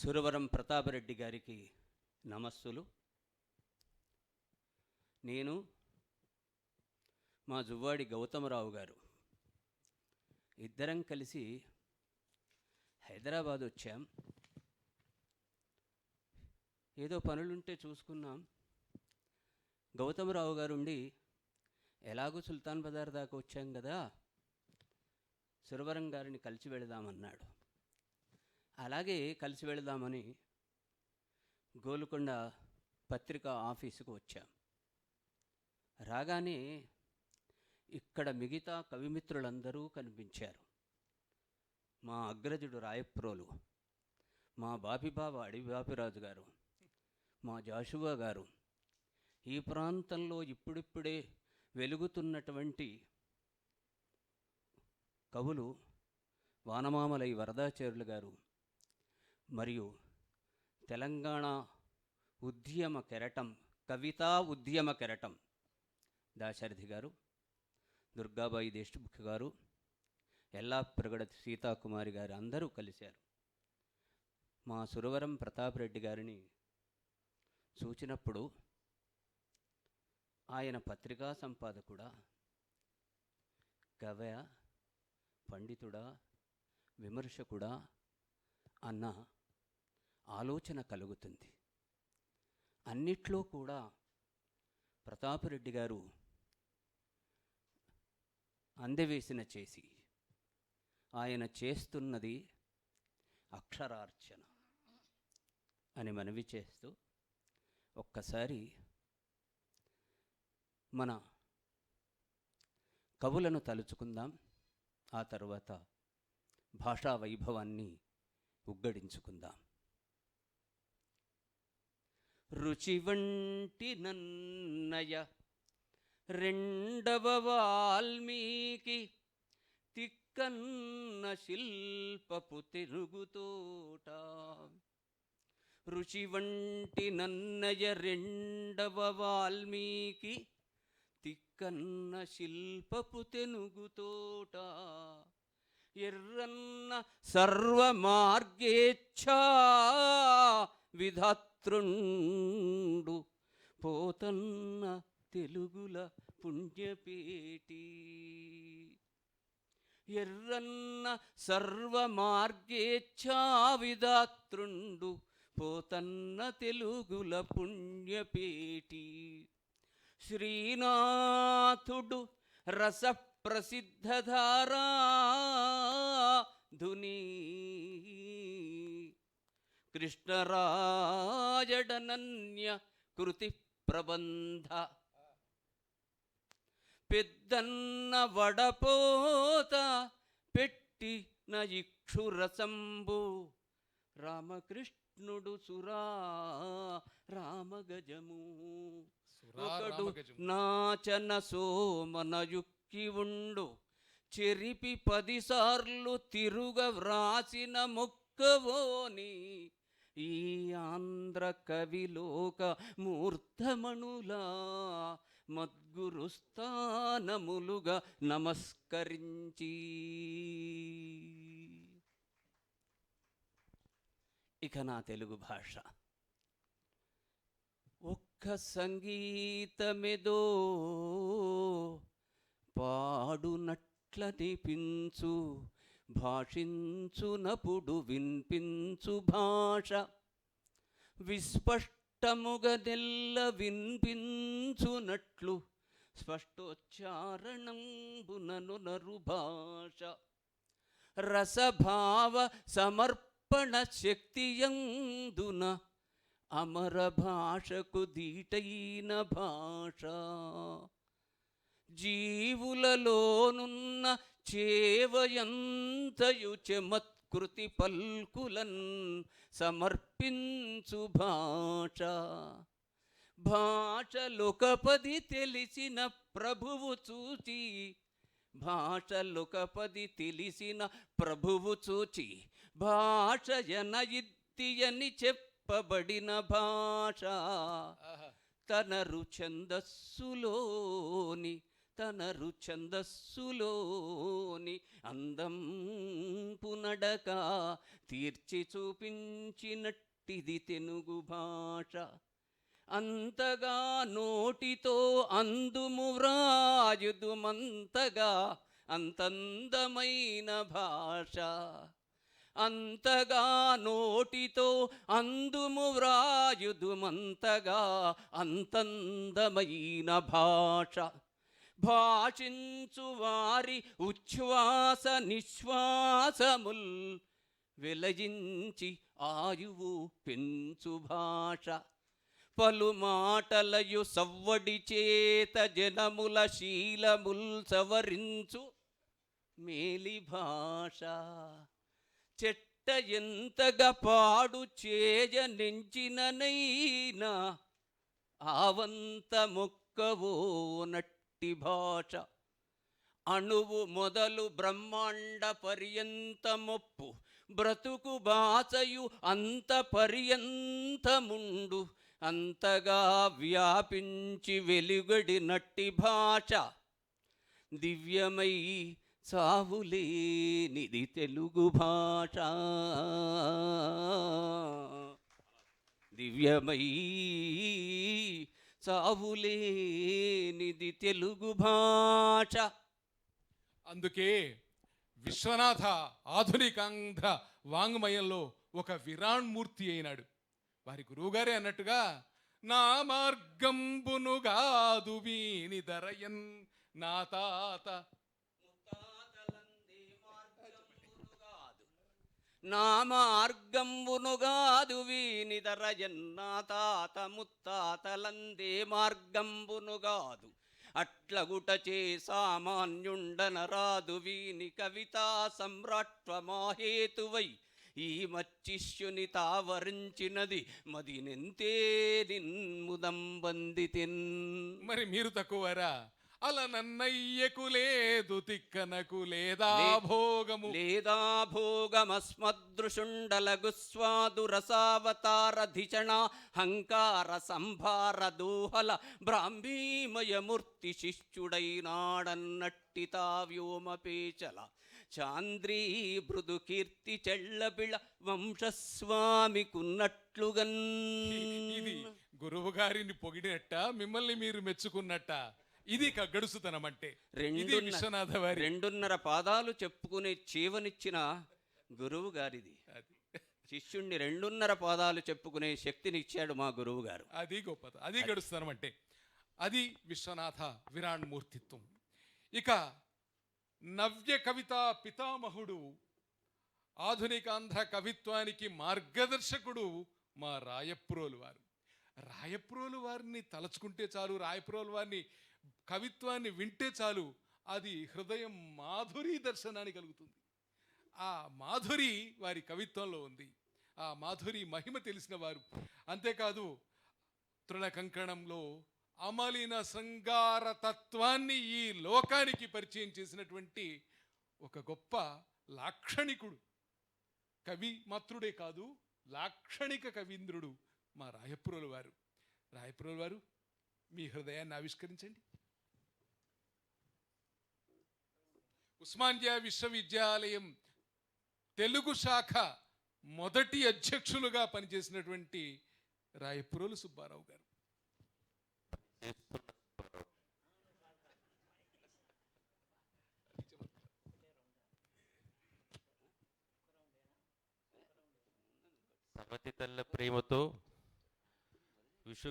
సురవరం ప్రతాపరెడ్డి గారికి నమస్సులు. నేను మా జువ్వాడి గౌతమరావు గారు. ఇద్దరం కలిసి హైదరాబాద్ వచ్చాం. ఏదో పనులుంటే చూసుకున్నాం గౌతమరావు గారు ఉండి ఎలాగో సుల్తాన్ బజార్ దాకా వచ్చాం కదా సురవరం గారిని కలిసి వెళదామన్నాడు. అలాగే కలిసి వెళదామని గోలుకొండ పత్రిక ఆఫీసుకు వచ్చాం. రాగానే ఇక్కడ మిగతా కవిమిత్రులందరూ కనిపించారు. మా అగ్రజుడు రాయప్రోలు మా బాపిబాబా అడవి బాపిరాజు గారు మా జాషువా గారు ఈ ప్రాంతంలో ఇప్పుడిప్పుడే వెలుగుతున్నటువంటి కవులు వానమామలై వరదాచార్యులు గారు మరియు తెలంగాణ ఉద్యమ కెరటం కవితా ఉద్యమ కెరటం. దాశరథి గారు దుర్గాబాయి దేశ్ముఖ్ గారు ఎల్లాప్రగడ సీతాకుమారి గారు అందరూ కలిశారు. మా సురవరం ప్రతాపరెడ్డి గారిని చూచినప్పుడు ఆయన పత్రికా సంపాదకుడా కవయ పండితుడా విమర్శకుడా అన్న ఆలోచన కలుగుతుంది. అన్నిట్లో కూడా ప్రతాపరెడ్డి గారు అందవేసిన చేసి ఆయన చేస్తున్నది అక్షరార్చన అని మనవి చేస్తూ ఒక్కసారి మన కవులను తలుచుకుందాం. ఆ తర్వాత భాషా వైభవాన్ని ఉగ్గడించుకుందాం. రుచి వంటి నన్నయ. రెండవ వాల్మీకి తిక్కన్న శిల్పపు తిరుగుతోట రుచి వంటి నన్నయ రెండవ వాల్మీకి తిక్కన్న శిల్పపు తెనుగుతోట. ఎర్రన్న సర్వమార్గేచ్ఛా విధాతృండు పోతన్న తెలుగుల పుణ్యపేటి ఎర్రన్న సర్వమార్గేచ్ఛా విధాతృండు పోతన్న తెలుగుల పుణ్యపేటి శ్రీనాథుడు రస ధునీ. కృష్ణరాజడనన్య కృతి ప్రబంధ. పెద్దన్న వడపోత పెట్టిన ఇక్షురసంబు రామకృష్ణుడు సురా రామగజము. ఒకడు నాచన సోమన యుక్కి ఉండు. చెరిపి పదిసార్లు తిరుగ వ్రాసిన మొక్కవోని ఈ ఆంధ్ర కవిలోక మూర్ధమణులా మద్గురుస్థానములుగా నమస్కరించి. ఇక నా తెలుగు భాష. ఒక్క సంగీతమెదో పాడునట్లనిపించు. భాషించునప్పుడు వినిపించు భాష. విస్పష్టముగదెల్ల వినిపించునట్లు స్పష్టోచ్చారణంబునను భాష. రసభావ సమర్పణ శక్తియందున అమర భాషకు దీటైన భాష. జీవులలోనున్న చేవయంతయు చెమత్కృతి పల్కులన్ సమర్పించు భాష. భాషలొకపది తెలిసిన ప్రభువు చూచి భాషలొకపది తెలిసిన ప్రభువు చూచి భాషయన ఇత్తియని చెప్పబడిన భాష. తనరు ఛందస్సులోని తనరు ఛందస్సులోని అందం పునడక తీర్చి చూపించినట్టిది తెలుగు భాష. అంతగా నోటితో అందుము వ్రాయుదుమంతగా అంతందమైన భాష. అంతగా నోటితో అందుము వ్రాయుదుమంతగా అంతందమైన భాష. భాషించు వారి ఉచ్ఛ్వాస నిశ్వాసముల్ వెలయించి ఆయువు పెంచు భాష. పలు మాటలయు సవ్వడి చేత జనముల శీలముల్ సవరించు మేలి భాష. చెట్ట ఎంతగా పాడు చేయ నెంచిననైనా ఆవంత మొక్కవో పుట్టి భాష అణువు మొదలు బ్రహ్మాండ పర్యంతమొప్పు. బ్రతుకు బాచయు అంత పర్యంతముండు. అంతగా వ్యాపించి వెలుగడి నట్టి భాష. దివ్యమై సావులేనిది తెలుగు భాష. దివ్యమై సావులేనిది తెలుగు భాష. అందుకే విశ్వనాథ ఆధునికాంధ్ర వాంగ్మయంలో ఒక విరాణ్మూర్తి అయినాడు. వారి గురువుగారే అన్నట్టుగా నా మార్గంబును గాదు వీని ధరయన్ నా తాత నా మార్గంబునుగాదు వీనిదరయన్నా తాత ముత్తాతలందే మార్గంబునుగాదు అట్లగుటచే సామాన్యుండనరాదు వీని కవితా సమ్రాట్వమాహేతువై. ఈ మచ్చిష్యుని తావరించినది మదినెంతే నిన్ముదం బందితిన్. మరి మీరు తక్కువరా? అలా నన్నయ్యకు లేదు తిక్కనకు లేదా భోగము? లేదా భోగమస్మదృశుండలగు స్వాదు రసావతారధిచణ హంకార సంభార దోహల బ్రాహ్మీమయమూర్తి శిష్యుడైనాడన్నట్టి వ్యోమపేచల చాంద్రీ మృదు కీర్తి చెళ్ళబిళ వంశస్వామికున్నట్లుగన్. ఇది గురువు గారిని పొగిడినట్ట మిమ్మల్ని మీరు మెచ్చుకున్నట్ట? ఇది గడుసుతనం అంటే రెండున్న- విశ్వనాథ వారి రెండున్నర పాదాలు చెప్పుకునే చేవనిచ్చిన గురువు గారిది. అది. శిష్యుణ్ణి రెండున్నర పాదాలు చెప్పుకునే శక్తినిచ్చాడు మా గురువు గారు. అది గొప్పది అది గడుస్తనం అంటే అది విశ్వనాథ విరాణ్ మూర్తిత్వం. ఇక నవ్య కవిత పితామహుడు ఆధునికాంధ్ర కవిత్వానికి మార్గదర్శకుడు మా రాయప్రోలు వారు. రాయప్రోలు వారిని తలుచుకుంటే చాలు రాయప్రోలు వారిని కవిత్వాన్ని వింటే చాలు అది హృదయం మాధురి దర్శనాన్ని కలుగుతుంది. ఆ మాధురి వారి కవిత్వంలో ఉంది. ఆ మాధురి మహిమ తెలిసిన వారు. అంతేకాదు తృణ కంకణంలో అమలిన శృంగార తత్వాన్ని ఈ లోకానికి పరిచయం చేసినటువంటి ఒక గొప్ప లాక్షణికుడు. కవి మాత్రుడే కాదు లాక్షణిక కవీంద్రుడు మా రాయపురుల వారు. రాయపురుల వారు మీ హృదయాన్ని ఆవిష్కరించండి. ఉస్మానియా విశ్వవిద్యాలయం తెలుగు శాఖ మొదటి అధ్యక్షులుగా పనిచేసినటువంటి రాయపురోలు సుబ్బారావు గారు. సవతి తల్ల ప్రేమతో